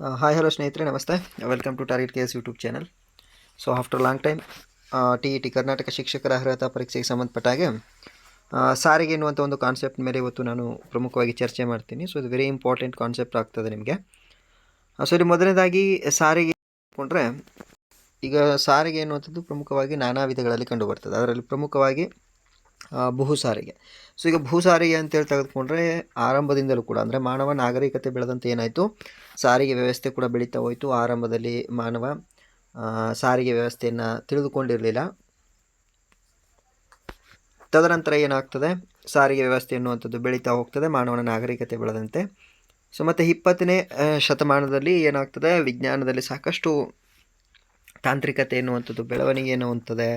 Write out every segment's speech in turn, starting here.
Hi hello ಸ್ನೇಹಿತರೆ ನಮಸ್ತೆ. Welcome to target K S YouTube channel so after long time T E T Karnataka ಶಿಕ್ಷಕರ ಅರ್ಹತಾ ಪರೀಕ್ಷೆಗೆ ಸಂಬಂಧಪಟ್ಟ ಹಾಗೆ ಆ, ಸಾರಿಗೆ ಎನ್ನುವಂಥ ಒಂದು ಕಾನ್ಸೆಪ್ಟ್ ಮೇಲೆ ಇವತ್ತು ನಾನು ಪ್ರಮುಖವಾಗಿ ಚರ್ಚೆ ಮಾಡ್ತೀನಿ. ಸೊ ಇದು ವೆರಿ ಇಂಪಾರ್ಟೆಂಟ್ ಕಾನ್ಸೆಪ್ಟ್ ಆಗ್ತದೆ ನಿಮಗೆ. ಸೊ ಇಲ್ಲಿ ಮೊದಲನೇದಾಗಿ ಸಾರಿಗೆ ಕೊಂಡ್ರೆ ಈಗ ಸಾರಿಗೆ ಎನ್ನುವಂಥದ್ದು ಪ್ರಮುಖವಾಗಿ ನಾನಾ ವಿಧಗಳಲ್ಲಿ ಕಂಡುಬರ್ತದೆ. ಅದರಲ್ಲಿ ಪ್ರಮುಖವಾಗಿ ಭೂ ಸಾರಿಗೆ ಸೊ ಈಗ ಭೂ ಸಾರಿಗೆ ಅಂತೇಳಿ ತೆಗೆದುಕೊಂಡ್ರೆ ಆರಂಭದಿಂದಲೂ ಕೂಡ, ಅಂದರೆ ಮಾನವ ನಾಗರಿಕತೆ ಬೆಳೆದಂತೆ ಏನಾಯಿತು? ಸಾರಿಗೆ ವ್ಯವಸ್ಥೆ ಕೂಡ ಬೆಳೀತಾ ಹೋಯಿತು. ಆರಂಭದಲ್ಲಿ ಮಾನವ ಸಾರಿಗೆ ವ್ಯವಸ್ಥೆಯನ್ನು ತಿಳಿದುಕೊಂಡಿರಲಿಲ್ಲ. ತದನಂತರ ಏನಾಗ್ತದೆ? ಸಾರಿಗೆ ವ್ಯವಸ್ಥೆ ಎನ್ನುವಂಥದ್ದು ಬೆಳೀತಾ ಹೋಗ್ತದೆ, ಮಾನವನ ನಾಗರಿಕತೆ ಬೆಳೆದಂತೆ. ಸೊ ಮತ್ತು ಇಪ್ಪತ್ತನೇ ಶತಮಾನದಲ್ಲಿ ಏನಾಗ್ತದೆ? ವಿಜ್ಞಾನದಲ್ಲಿ ಸಾಕಷ್ಟು ತಾಂತ್ರಿಕತೆ ಎನ್ನುವಂಥದ್ದು, ಬೆಳವಣಿಗೆ ಎನ್ನುವಂಥದ್ದೇ.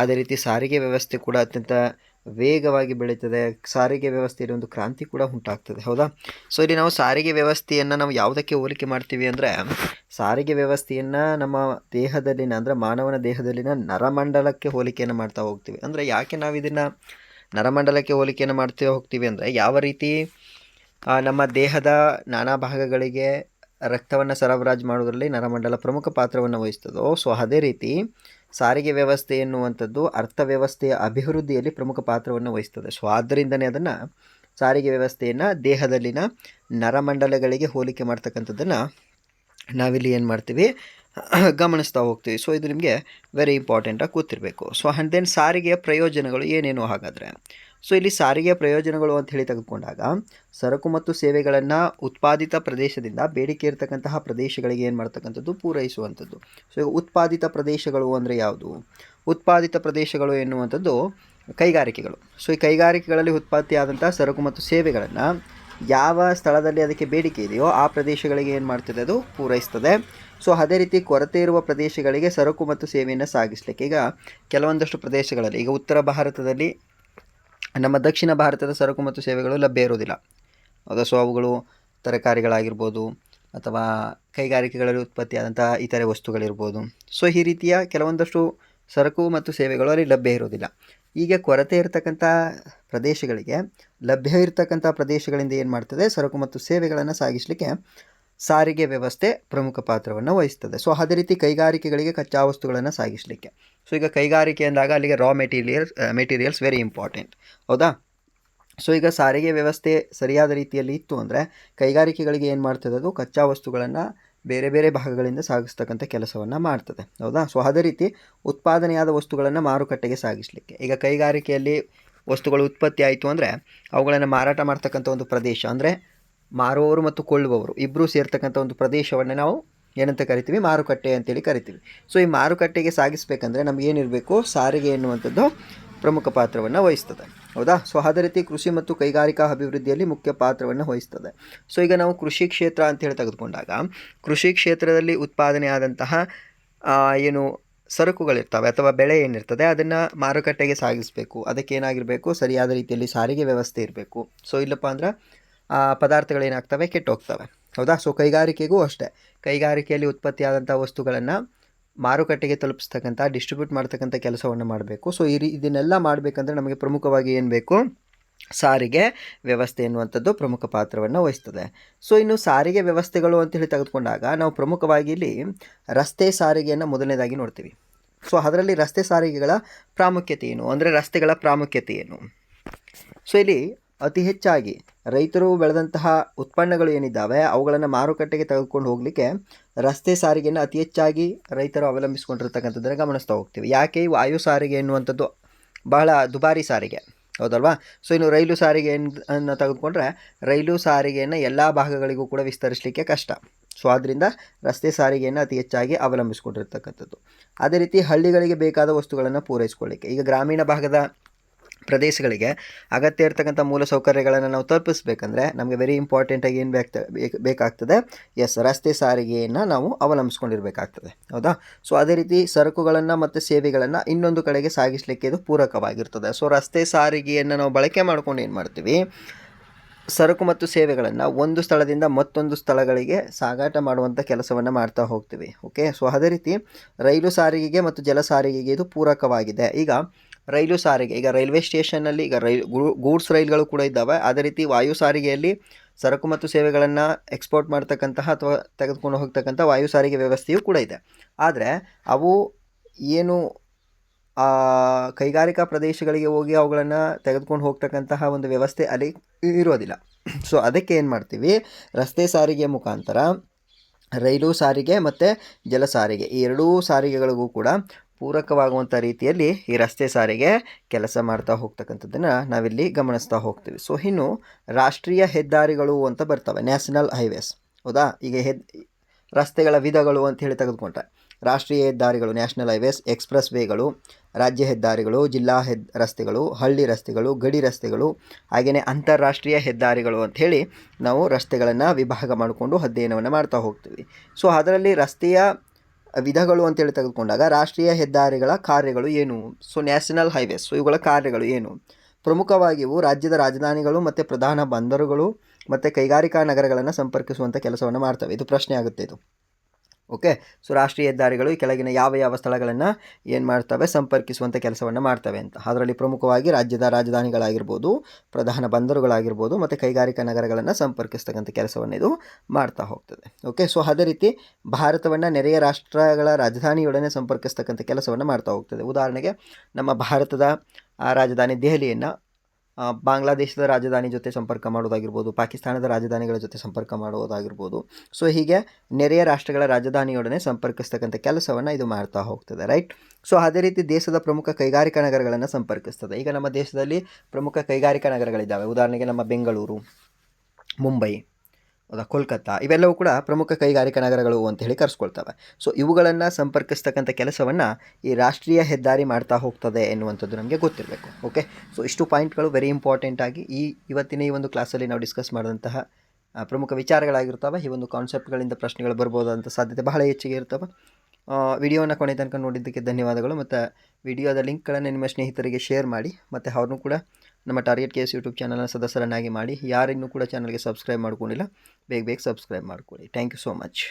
ಅದೇ ರೀತಿ ಸಾರಿಗೆ ವ್ಯವಸ್ಥೆ ಕೂಡ ಅತ್ಯಂತ ವೇಗವಾಗಿ ಬೆಳೀತದೆ. ಸಾರಿಗೆ ವ್ಯವಸ್ಥೆಯಲ್ಲಿ ಒಂದು ಕ್ರಾಂತಿ ಕೂಡ ಉಂಟಾಗ್ತದೆ. ಹೌದಾ? ಸೊ ಇಲ್ಲಿ ನಾವು ಸಾರಿಗೆ ವ್ಯವಸ್ಥೆಯನ್ನು ನಾವು ಯಾವುದಕ್ಕೆ ಹೋಲಿಕೆ ಮಾಡ್ತೀವಿ ಅಂದರೆ, ಸಾರಿಗೆ ವ್ಯವಸ್ಥೆಯನ್ನು ನಮ್ಮ ದೇಹದಲ್ಲಿನ ಅಂದರೆ ಮಾನವನ ದೇಹದಲ್ಲಿನ ನರಮಂಡಲಕ್ಕೆ ಹೋಲಿಕೆಯನ್ನು ಮಾಡ್ತಾ ಹೋಗ್ತೀವಿ. ಅಂದರೆ ಯಾಕೆ ನಾವು ಇದನ್ನು ನರಮಂಡಲಕ್ಕೆ ಹೋಲಿಕೆಯನ್ನು ಮಾಡ್ತಾ ಹೋಗ್ತೀವಿ ಅಂದರೆ, ಯಾವ ರೀತಿ ನಮ್ಮ ದೇಹದ ನಾನಾ ಭಾಗಗಳಿಗೆ ರಕ್ತವನ್ನು ಸರಬರಾಜು ಮಾಡೋದರಲ್ಲಿ ನರಮಂಡಲ ಪ್ರಮುಖ ಪಾತ್ರವನ್ನು ವಹಿಸ್ತದೋ, ಸೊ ಅದೇ ರೀತಿ ಸಾರಿಗೆ ವ್ಯವಸ್ಥೆ ಎನ್ನುವಂಥದ್ದು ಅರ್ಥವ್ಯವಸ್ಥೆಯ ಅಭಿವೃದ್ಧಿಯಲ್ಲಿ ಪ್ರಮುಖ ಪಾತ್ರವನ್ನು ವಹಿಸ್ತದೆ. ಸೊ ಆದ್ದರಿಂದನೇ ಅದನ್ನು ಸಾರಿಗೆ ವ್ಯವಸ್ಥೆಯನ್ನು ದೇಹದಲ್ಲಿನ ನರಮಂಡಲಗಳಿಗೆ ಹೋಲಿಕೆ ಮಾಡ್ತಕ್ಕಂಥದ್ದನ್ನು ನಾವಿಲ್ಲಿ ಏನು ಮಾಡ್ತೀವಿ, ಗಮನಿಸ್ತಾ ಹೋಗ್ತೀವಿ. ಸೊ ಇದು ನಿಮಗೆ ವೆರಿ ಇಂಪಾರ್ಟೆಂಟಾಗಿ ಕೂತಿರಬೇಕು ಸೊ ಆ್ಯಂಡ್ ದೆನ್ ಸಾರಿಗೆಯ ಪ್ರಯೋಜನಗಳು ಏನೇನು ಹಾಗಾದರೆ ಸೊ ಇಲ್ಲಿ ಸಾರಿಗೆ ಪ್ರಯೋಜನಗಳು ಅಂತ ಹೇಳಿ ತೆಗೆದುಕೊಂಡಾಗ ಸರಕು ಮತ್ತು ಸೇವೆಗಳನ್ನು ಉತ್ಪಾದಿತ ಪ್ರದೇಶದಿಂದ ಬೇಡಿಕೆ ಇರತಕ್ಕಂತಹ ಪ್ರದೇಶಗಳಿಗೆ ಏನು ಮಾಡ್ತಕ್ಕಂಥದ್ದು? ಪೂರೈಸುವಂಥದ್ದು. ಸೊ ಉತ್ಪಾದಿತ ಪ್ರದೇಶಗಳು ಅಂದರೆ ಯಾವುದು? ಉತ್ಪಾದಿತ ಪ್ರದೇಶಗಳು ಎನ್ನುವಂಥದ್ದು ಕೈಗಾರಿಕೆಗಳು. ಸೊ ಈ ಕೈಗಾರಿಕೆಗಳಲ್ಲಿ ಉತ್ಪತ್ತಿಯಾದಂಥ ಸರಕು ಮತ್ತು ಸೇವೆಗಳನ್ನು ಯಾವ ಸ್ಥಳದಲ್ಲಿ ಅದಕ್ಕೆ ಬೇಡಿಕೆ ಇದೆಯೋ ಆ ಪ್ರದೇಶಗಳಿಗೆ ಏನು ಮಾಡ್ತದೆ ಅದು? ಪೂರೈಸ್ತದೆ. ಸೊ ಅದೇ ರೀತಿ ಕೊರತೆ ಇರುವ ಪ್ರದೇಶಗಳಿಗೆ ಸರಕು ಮತ್ತು ಸೇವೆಯನ್ನು ಸಾಗಿಸಲಿಕ್ಕೆ ಈಗ ಕೆಲವೊಂದಷ್ಟು ಪ್ರದೇಶಗಳಲ್ಲಿ, ಈಗ ಉತ್ತರ ಭಾರತದಲ್ಲಿ ನಮ್ಮ ದಕ್ಷಿಣ ಭಾರತದ ಸರಕು ಮತ್ತು ಸೇವೆಗಳು ಲಭ್ಯ ಇರುವುದಿಲ್ಲ. ಹೌದಾ ಸೊ ಅವುಗಳು ತರಕಾರಿಗಳಾಗಿರ್ಬೋದು ಅಥವಾ ಕೈಗಾರಿಕೆಗಳಲ್ಲಿ ಉತ್ಪತ್ತಿಯಾದಂಥ ಇತರೆ ವಸ್ತುಗಳಿರ್ಬೋದು. ಸೊ ಈ ರೀತಿಯ ಕೆಲವೊಂದಷ್ಟು ಸರಕು ಮತ್ತು ಸೇವೆಗಳು ಅಲ್ಲಿ ಲಭ್ಯ ಇರೋದಿಲ್ಲ ಈಗ ಕೊರತೆ ಇರತಕ್ಕಂಥ ಪ್ರದೇಶಗಳಿಗೆ, ಲಭ್ಯ ಇರತಕ್ಕಂಥ ಪ್ರದೇಶಗಳಿಂದ ಏನು ಮಾಡ್ತದೆ? ಸರಕು ಮತ್ತು ಸೇವೆಗಳನ್ನು ಸಾಗಿಸಲಿಕ್ಕೆ ಸಾರಿಗೆ ವ್ಯವಸ್ಥೆ ಪ್ರಮುಖ ಪಾತ್ರವನ್ನು ವಹಿಸ್ತದೆ. ಸೊ ಅದೇ ರೀತಿ ಕೈಗಾರಿಕೆಗಳಿಗೆ ಕಚ್ಚಾ ವಸ್ತುಗಳನ್ನು ಸಾಗಿಸಲಿಕ್ಕೆ. ಸೊ ಈಗ ಕೈಗಾರಿಕೆ ಅಂದಾಗ ಅಲ್ಲಿಗೆ raw materials materials very important ಹೌದಾ? ಸೊ ಈಗ ಸಾರಿಗೆ ವ್ಯವಸ್ಥೆ ಸರಿಯಾದ ರೀತಿಯಲ್ಲಿ ಇತ್ತು ಅಂದರೆ ಕೈಗಾರಿಕೆಗಳಿಗೆ ಏನು ಮಾಡ್ತದೆ ಅದು? ಕಚ್ಚಾ ವಸ್ತುಗಳನ್ನು ಬೇರೆ ಬೇರೆ ಭಾಗಗಳಿಂದ ಸಾಗಿಸ್ತಕ್ಕಂಥ ಕೆಲಸವನ್ನು ಮಾಡ್ತದೆ. ಹೌದಾ? ಸೊ ಅದೇ ರೀತಿ ಉತ್ಪಾದನೆಯಾದ ವಸ್ತುಗಳನ್ನು ಮಾರುಕಟ್ಟೆಗೆ ಸಾಗಿಸಲಿಕ್ಕೆ. ಈಗ ಕೈಗಾರಿಕೆಯಲ್ಲಿ ವಸ್ತುಗಳು ಉತ್ಪತ್ತಿ ಆಯಿತು ಅಂದರೆ ಅವುಗಳನ್ನು ಮಾರಾಟ ಮಾಡ್ತಕ್ಕಂಥ ಒಂದು ಪ್ರದೇಶ ಅಂದರೆ ಮಾರುವವರು ಮತ್ತು ಕೊಳ್ಳುವವರು. ಇಬ್ಬರೂ ಸೇರ್ತಕ್ಕಂಥ ಒಂದು ಪ್ರದೇಶವನ್ನು ನಾವು ಏನಂತ ಕರಿತೀವಿ? ಮಾರುಕಟ್ಟೆ ಅಂತೇಳಿ ಕರಿತೀವಿ. ಸೊ ಈ ಮಾರುಕಟ್ಟೆಗೆ ಸಾಗಿಸಬೇಕಂದ್ರೆ ನಮಗೇನಿರಬೇಕು ಸಾರಿಗೆ ಎನ್ನುವಂಥದ್ದು ಪ್ರಮುಖ ಪಾತ್ರವನ್ನು ವಹಿಸ್ತದೆ. ಹೌದಾ? ಸೊ ಅದೇ ರೀತಿ ಕೃಷಿ ಮತ್ತು ಕೈಗಾರಿಕಾ ಅಭಿವೃದ್ಧಿಯಲ್ಲಿ ಮುಖ್ಯ ಪಾತ್ರವನ್ನು ವಹಿಸ್ತದೆ. ಸೊ ಈಗ ನಾವು ಕೃಷಿ ಕ್ಷೇತ್ರ ಅಂತ ಹೇಳಿ ತೆಗೆದುಕೊಂಡಾಗ, ಕೃಷಿ ಕ್ಷೇತ್ರದಲ್ಲಿ ಉತ್ಪಾದನೆಯಾದಂತಹ ಏನು ಸರಕುಗಳಿರ್ತವೆ ಅಥವಾ ಬೆಳೆ ಏನಿರ್ತದೆ, ಅದನ್ನು ಮಾರುಕಟ್ಟೆಗೆ ಸಾಗಿಸಬೇಕು. ಅದಕ್ಕೆ ಏನಾಗಿರಬೇಕು? ಸರಿಯಾದ ರೀತಿಯಲ್ಲಿ ಸಾರಿಗೆ ವ್ಯವಸ್ಥೆ ಇರಬೇಕು. ಸೊ ಇಲ್ಲಪ್ಪ ಅಂದ್ರೆ ಪದಾರ್ಥಗಳೇನಾಗ್ತವೆ? ಕೆಟ್ಟೋಗ್ತವೆ. ಹೌದಾ? ಸೊ ಕೈಗಾರಿಕೆಗೂ ಅಷ್ಟೇ. ಕೈಗಾರಿಕೆಯಲ್ಲಿ ಉತ್ಪತ್ತಿಯಾದಂಥ ವಸ್ತುಗಳನ್ನು ಮಾರುಕಟ್ಟೆಗೆ ತಲುಪಿಸ್ತಕ್ಕಂಥ ಡಿಸ್ಟ್ರಿಬ್ಯೂಟ್ ಮಾಡ್ತಕ್ಕಂಥ ಕೆಲಸವನ್ನು ಮಾಡಬೇಕು. ಸೊ ಈ ರೀ, ಇದನ್ನೆಲ್ಲ ಮಾಡಬೇಕಂದ್ರೆ ನಮಗೆ ಪ್ರಮುಖವಾಗಿ ಏನು ಬೇಕು? ಸಾರಿಗೆ ವ್ಯವಸ್ಥೆ ಎನ್ನುವಂಥದ್ದು ಪ್ರಮುಖ ಪಾತ್ರವನ್ನು ವಹಿಸ್ತದೆ. ಸೊ ಇನ್ನು ಸಾರಿಗೆ ವ್ಯವಸ್ಥೆಗಳು ಅಂತೇಳಿ ತೆಗೆದುಕೊಂಡಾಗ ನಾವು ಪ್ರಮುಖವಾಗಿ ಇಲ್ಲಿ ರಸ್ತೆ ಸಾರಿಗೆಯನ್ನು ಮೊದಲನೇದಾಗಿ ನೋಡ್ತೀವಿ. ಸೊ ಅದರಲ್ಲಿ ರಸ್ತೆ ಸಾರಿಗೆಗಳ ಪ್ರಾಮುಖ್ಯತೆ ಏನು? ಅಂದರೆ ರಸ್ತೆಗಳ ಪ್ರಾಮುಖ್ಯತೆ ಏನು? ಸೊ ಇಲ್ಲಿ ಅತಿ ಹೆಚ್ಚಾಗಿ ರೈತರು ಬೆಳೆದಂತಹ ಉತ್ಪನ್ನಗಳು ಏನಿದ್ದಾವೆ, ಅವುಗಳನ್ನು ಮಾರುಕಟ್ಟೆಗೆ ತೆಗೆದುಕೊಂಡು ಹೋಗಲಿಕ್ಕೆ ರಸ್ತೆ ಸಾರಿಗೆಯನ್ನು ಅತಿ ಹೆಚ್ಚಾಗಿ ರೈತರು ಅವಲಂಬಿಸಿಕೊಂಡಿರ್ತಕ್ಕಂಥದ್ದನ್ನು ಗಮನಿಸ್ತಾ ಹೋಗ್ತೀವಿ. ಯಾಕೆ ವಾಯು ಸಾರಿಗೆ ಎನ್ನುವಂಥದ್ದು? ಬಹಳ ದುಬಾರಿ ಸಾರಿಗೆ. ಹೌದಲ್ವಾ? ಸೊ, ಇನ್ನು ರೈಲು ಸಾರಿಗೆ ಅನ್ನು ತೆಗೆದುಕೊಂಡ್ರೆ ರೈಲು ಸಾರಿಗೆಯನ್ನು ಎಲ್ಲ ಭಾಗಗಳಿಗೂ ಕೂಡ ವಿಸ್ತರಿಸಲಿಕ್ಕೆ ಕಷ್ಟ. ಸೊ ಆದ್ದರಿಂದ ರಸ್ತೆ ಸಾರಿಗೆಯನ್ನು ಅತಿ ಹೆಚ್ಚಾಗಿ ಅವಲಂಬಿಸಿಕೊಂಡಿರ್ತಕ್ಕಂಥದ್ದು. ಅದೇ ರೀತಿ ಹಳ್ಳಿಗಳಿಗೆ ಬೇಕಾದ ವಸ್ತುಗಳನ್ನು ಪೂರೈಸ್ಕೊಳ್ಳಿಕ್ಕೆ. ಈಗ ಗ್ರಾಮೀಣ ಭಾಗದ ಪ್ರದೇಶಗಳಿಗೆ ಅಗತ್ಯ ಇರ್ತಕ್ಕಂಥ ಮೂಲ ಸೌಕರ್ಯಗಳನ್ನು ನಾವು ತಲುಪಿಸ್ಬೇಕಂದ್ರೆ ನಮಗೆ ವೆರಿ ಇಂಪಾರ್ಟೆಂಟಾಗಿ ಏನು ಬೇಕಾಗ್ತದೆ ಬೇಕಾಗ್ತದೆ? ಎಸ್ ರಸ್ತೆ ಸಾರಿಗೆಯನ್ನು ನಾವು ಅವಲಂಬಿಸ್ಕೊಂಡಿರಬೇಕಾಗ್ತದೆ. ಹೌದಾ? ಸೊ ಅದೇ ರೀತಿ ಸರಕುಗಳನ್ನು ಮತ್ತು ಸೇವೆಗಳನ್ನು ಇನ್ನೊಂದು ಕಡೆಗೆ ಸಾಗಿಸಲಿಕ್ಕೆ ಇದು ಪೂರಕವಾಗಿರ್ತದೆ. ಸೊ ರಸ್ತೆ ಸಾರಿಗೆಯನ್ನು ನಾವು ಬಳಕೆ ಮಾಡಿಕೊಂಡು ಏನು ಮಾಡ್ತೀವಿ? ಸರಕು ಮತ್ತು ಸೇವೆಗಳನ್ನು ಒಂದು ಸ್ಥಳದಿಂದ ಮತ್ತೊಂದು ಸ್ಥಳಗಳಿಗೆ ಸಾಗಾಟ ಮಾಡುವಂಥ ಕೆಲಸವನ್ನು ಮಾಡ್ತಾ ಹೋಗ್ತೀವಿ. ಓಕೆ ಸೊ ಅದೇ ರೀತಿ ರೈಲು ಸಾರಿಗೆಗೆ ಮತ್ತು ಜಲ ಸಾರಿಗೆಗೆ ಇದು ಪೂರಕವಾಗಿದೆ. ಈಗ ರೈಲು ಸಾರಿಗೆ, ಈಗ ರೈಲ್ವೆ ಸ್ಟೇಷನ್ನಲ್ಲಿ ಈಗ ರೈಲ್ ಗೂಡ್ಸ್ ರೈಲ್ಗಳು ಕೂಡ ಇದ್ದಾವೆ. ಅದೇ ರೀತಿ ವಾಯು ಸಾರಿಗೆಯಲ್ಲಿ ಸರಕು ಮತ್ತು ಸೇವೆಗಳನ್ನು ಎಕ್ಸ್ಪೋರ್ಟ್ ಮಾಡ್ತಕ್ಕಂತಹ ಅಥವಾ ತೆಗೆದುಕೊಂಡು ಹೋಗ್ತಕ್ಕಂಥ ವಾಯು ಸಾರಿಗೆ ವ್ಯವಸ್ಥೆಯೂ ಕೂಡ ಇದೆ. ಆದರೆ ಅವು ಏನು ಕೈಗಾರಿಕಾ ಪ್ರದೇಶಗಳಿಗೆ ಹೋಗಿ ಅವುಗಳನ್ನು ತೆಗೆದುಕೊಂಡು ಹೋಗ್ತಕ್ಕಂತಹ ಒಂದು ವ್ಯವಸ್ಥೆ ಅಲ್ಲಿ ಇರೋದಿಲ್ಲ. ಸೊ ಅದಕ್ಕೆ ಏನು ಮಾಡ್ತೀವಿ? ರಸ್ತೆ ಸಾರಿಗೆ ಮುಖಾಂತರ ರೈಲು ಸಾರಿಗೆ ಮತ್ತು ಜಲ ಸಾರಿಗೆ ಈ ಎರಡೂ ಸಾರಿಗೆಗಳಿಗೂ ಕೂಡ ಪೂರಕವಾಗುವಂಥ ರೀತಿಯಲ್ಲಿ ಈ ರಸ್ತೆ ಸಾರಿಗೆ ಕೆಲಸ ಮಾಡ್ತಾ ಹೋಗ್ತಕ್ಕಂಥದ್ದನ್ನು ನಾವಿಲ್ಲಿ ಗಮನಿಸ್ತಾ ಹೋಗ್ತೀವಿ. ಸೊ ಇನ್ನು ರಾಷ್ಟ್ರೀಯ ಹೆದ್ದಾರಿಗಳು ಅಂತ ಬರ್ತವೆ ನ್ಯಾಷನಲ್ ಹೈವೇಸ್ ಹೌದಾ? ಈಗ ಹೆದ್, ರಸ್ತೆಗಳ ವಿಧಗಳು ಅಂತ ಹೇಳಿ ತೆಗೆದುಕೊಂಡ್ರೆ, ರಾಷ್ಟ್ರೀಯ ಹೆದ್ದಾರಿಗಳು ನ್ಯಾಷನಲ್ ಹೈವೇಸ್ ಎಕ್ಸ್ಪ್ರೆಸ್ ವೇಗಳು ರಾಜ್ಯ ಹೆದ್ದಾರಿಗಳು, ಜಿಲ್ಲಾ ಹೆದ್, ರಸ್ತೆಗಳು, ಹಳ್ಳಿ ರಸ್ತೆಗಳು, ಗಡಿ ರಸ್ತೆಗಳು ಹಾಗೆಯೇ ಅಂತಾರಾಷ್ಟ್ರೀಯ ಹೆದ್ದಾರಿಗಳು ಅಂಥೇಳಿ ನಾವು ರಸ್ತೆಗಳನ್ನು ವಿಭಾಗ ಮಾಡಿಕೊಂಡು ಅಧ್ಯಯನವನ್ನು ಮಾಡ್ತಾ ಹೋಗ್ತೀವಿ. ಸೊ ಅದರಲ್ಲಿ ರಸ್ತೆಯ ವಿಧಗಳು ಅಂತೇಳಿ ತೆಗೆದುಕೊಂಡಾಗ ರಾಷ್ಟ್ರೀಯ ಹೆದ್ದಾರಿಗಳ ಕಾರ್ಯಗಳು ಏನು? ಸೊ ನ್ಯಾಷನಲ್ ಹೈವೇಸ್ ಸೊ ಇವುಗಳ ಕಾರ್ಯಗಳು ಏನು? ಪ್ರಮುಖವಾಗಿವು ರಾಜ್ಯದ ರಾಜಧಾನಿಗಳು ಮತ್ತು ಪ್ರಧಾನ ಬಂದರುಗಳು ಮತ್ತು ಕೈಗಾರಿಕಾ ನಗರಗಳನ್ನು ಸಂಪರ್ಕಿಸುವಂಥ ಕೆಲಸವನ್ನು ಮಾಡ್ತವೆ. ಇದು ಪ್ರಶ್ನೆ ಆಗುತ್ತೆ ಇದು. ಓಕೆ? ಸೊ ರಾಷ್ಟ್ರೀಯ ಹೆದ್ದಾರಿಗಳು ಕೆಳಗಿನ ಯಾವ ಯಾವ ಸ್ಥಳಗಳನ್ನು ಏನು ಮಾಡ್ತವೆ? ಸಂಪರ್ಕಿಸುವಂಥ ಕೆಲಸವನ್ನು ಮಾಡ್ತವೆ ಅಂತ. ಅದರಲ್ಲಿ ಪ್ರಮುಖವಾಗಿ ರಾಜ್ಯದ ರಾಜಧಾನಿಗಳಾಗಿರ್ಬೋದು, ಪ್ರಧಾನ ಬಂದರುಗಳಾಗಿರ್ಬೋದು, ಮತ್ತು ಕೈಗಾರಿಕಾ ನಗರಗಳನ್ನು ಸಂಪರ್ಕಿಸ್ತಕ್ಕಂಥ ಕೆಲಸವನ್ನು ಇದು ಮಾಡ್ತಾ ಹೋಗ್ತದೆ. ಓಕೆ? ಸೊ ಅದೇ ರೀತಿ ಭಾರತವನ್ನು ನೆರೆಯ ರಾಷ್ಟ್ರಗಳ ರಾಜಧಾನಿಯೊಡನೆ ಸಂಪರ್ಕಿಸ್ತಕ್ಕಂಥ ಕೆಲಸವನ್ನು ಮಾಡ್ತಾ ಹೋಗ್ತದೆ. ಉದಾಹರಣೆಗೆ, ನಮ್ಮ ಭಾರತದ ರಾಜಧಾನಿ ದೆಹಲಿಯನ್ನು ಬಾಂಗ್ಲಾದೇಶದ ರಾಜಧಾನಿ ಜೊತೆ ಸಂಪರ್ಕ ಮಾಡೋದಾಗಿರ್ಬೋದು, ಪಾಕಿಸ್ತಾನದ ರಾಜಧಾನಿಗಳ ಜೊತೆ ಸಂಪರ್ಕ ಮಾಡೋದಾಗಿರ್ಬೋದು. ಸೊ ಹೀಗೆ ನೆರೆಯ ರಾಷ್ಟ್ರಗಳ ರಾಜಧಾನಿಯೊಡನೆ ಸಂಪರ್ಕಿಸ್ತಕ್ಕಂಥ ಕೆಲಸವನ್ನು ಇದು ಮಾಡ್ತಾ ಹೋಗ್ತದೆ ರೈಟ್ ಸೊ ಅದೇ ರೀತಿ ದೇಶದ ಪ್ರಮುಖ ಕೈಗಾರಿಕಾ ನಗರಗಳನ್ನು ಸಂಪರ್ಕಿಸ್ತದೆ. ಈಗ ನಮ್ಮ ದೇಶದಲ್ಲಿ ಪ್ರಮುಖ ಕೈಗಾರಿಕಾ ನಗರಗಳಿದ್ದಾವೆ. ಉದಾಹರಣೆಗೆ ನಮ್ಮ ಬೆಂಗಳೂರು, ಮುಂಬೈ ಹೌದಾ ಕೋಲ್ಕತ್ತಾ, ಇವೆಲ್ಲವೂ ಕೂಡ ಪ್ರಮುಖ ಕೈಗಾರಿಕಾ ನಗರಗಳು ಅಂತ ಹೇಳಿ ಕರೆಸ್ಕೊಳ್ತವೆ. ಸೊ ಇವುಗಳನ್ನು ಸಂಪರ್ಕಿಸ್ತಕ್ಕಂಥ ಕೆಲಸವನ್ನು ಈ ರಾಷ್ಟ್ರೀಯ ಹೆದ್ದಾರಿ ಮಾಡ್ತಾ ಹೋಗ್ತದೆ ಎನ್ನುವಂಥದ್ದು ನಮಗೆ ಗೊತ್ತಿರಬೇಕು ಓಕೆ ಸೊ ಇಷ್ಟು ಪಾಯಿಂಟ್ಗಳು ವೆರಿ ಇಂಪಾರ್ಟೆಂಟ್ ಆಗಿ ಈ ಇವತ್ತಿನ ಈ ಒಂದು ಕ್ಲಾಸಲ್ಲಿ ನಾವು ಡಿಸ್ಕಸ್ ಮಾಡಿದಂತಹ ಪ್ರಮುಖ ವಿಚಾರಗಳಾಗಿರ್ತವೆ, ಈ ಒಂದು ಕಾನ್ಸೆಪ್ಟ್ಗಳಿಂದ ಪ್ರಶ್ನೆಗಳು ಬರ್ಬೋದಾದಂಥ ಸಾಧ್ಯತೆ ಬಹಳ ಹೆಚ್ಚಿಗೆ ಇರ್ತವೆ. ವಿಡಿಯೋನ ಕೊನೆ ತನಕ ನೋಡಿದ್ದಕ್ಕೆ ಧನ್ಯವಾದಗಳು. ಮತ್ತು ವಿಡಿಯೋದ ಲಿಂಕ್ಗಳನ್ನು ನಿಮ್ಮ ಸ್ನೇಹಿತರಿಗೆ ಶೇರ್ ಮಾಡಿ, ಮತ್ತು ಅವ್ರನ್ನೂ ಕೂಡ ನಮ್ಮ ಟಾರ್ಗೆಟ್ ಕೇಸ್ ಯೂಟ್ಯೂಬ್ ಚಾನಲ್ನ ಸದಸ್ಯರನ್ನಾಗಿ ಮಾಡಿ, ಯಾರಿನ್ನೂ ಕೂಡ ಚಾನಲ್ಗೆ ಸಬ್ಸ್ಕ್ರೈಬ್ ಮಾಡ್ಕೊಂಡಿಲ್ಲ, ಬೇಗ ಬೇಗ ಸಬ್ಸ್ಕ್ರೈಬ್ ಮಾಡ್ಕೊಳ್ಳಿ. Thank you so much